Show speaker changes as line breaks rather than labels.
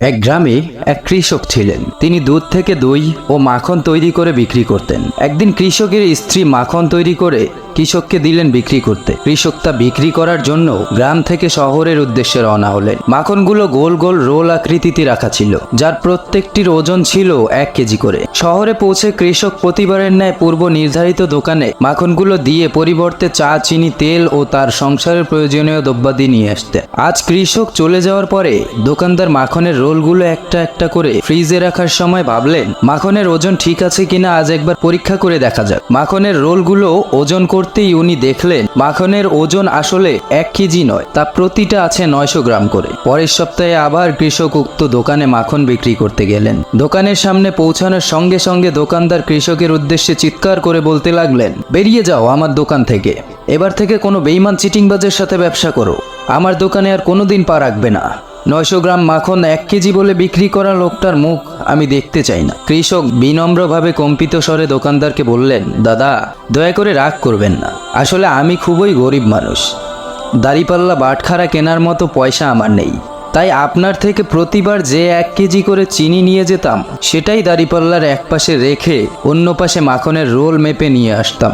এক গ্রামে এক কৃষক ছিলেন। তিনি দুধ থেকে দই ও মাখন তৈরি করে বিক্রি করতেন। একদিন কৃষকের স্ত্রী মাখন তৈরি করে কৃষককে দিলেন বিক্রি করতে। কৃষক তা বিক্রি করার জন্য গ্রাম থেকে শহরের উদ্দেশ্যে রওনা হলেন। মাখনগুলো গোল গোল রোল আকৃতিতে রাখা ছিল, যার প্রত্যেকটির ওজন ছিল এক কেজি করে। শহরে পৌঁছে কৃষক প্রতিবারের ন্যায় পূর্ব নির্ধারিত দোকানে মাখনগুলো দিয়ে পরিবর্তে চা, চিনি, তেল ও তার সংসারের প্রয়োজনীয় দ্রব্যাদি নিয়ে আসতেন আজ কৃষক চলে যাওয়ার পরে দোকানদার মাখনের রোলগুলো একটা একটা করে ফ্রিজে রাখার সময় ভাবলেন, মাখনের ওজন ঠিক আছে কিনা আজ একবার পরীক্ষা করে দেখা যাক। মাখনের রোলগুলো ওজন করতেই উনি দেখলেন, মাখনের ওজন আসলে এক কেজি নয়, তা প্রতিটা আছে নয়শো গ্রাম করে। পরের সপ্তাহে আবার কৃষক উক্ত দোকানে মাখন বিক্রি করতে গেলেন। দোকানের সামনে পৌঁছানোর সঙ্গে সঙ্গে দোকানদার কৃষকের উদ্দেশ্যে চিৎকার করে বলতে লাগলেন, বেরিয়ে যাও আমার দোকান থেকে। এবার থেকে কোনো বেইমান চিটিংবাজের সাথে ব্যবসা করো। আমার দোকানে আর কোনোদিন পা রাখবে না। নয়শো গ্রাম মাখন এক কেজি বলে বিক্রি করা লোকটার মুখ আমি দেখতে চাই না। কৃষক বিনম্রভাবে কম্পিত স্বরে দোকানদারকে বললেন, দাদা, দয়া করে রাগ করবেন না। আসলে আমি খুবই গরিব মানুষ। দাড়িপাল্লা বাটখারা কেনার মতো পয়সা আমার নেই। তাই আপনার থেকে প্রতিবার যে এক কেজি করে চিনি নিয়ে যেতাম, সেটাই দাড়িপাল্লার এক পাশে রেখে অন্য পাশে মাখনের রোল মেপে নিয়ে আসতাম।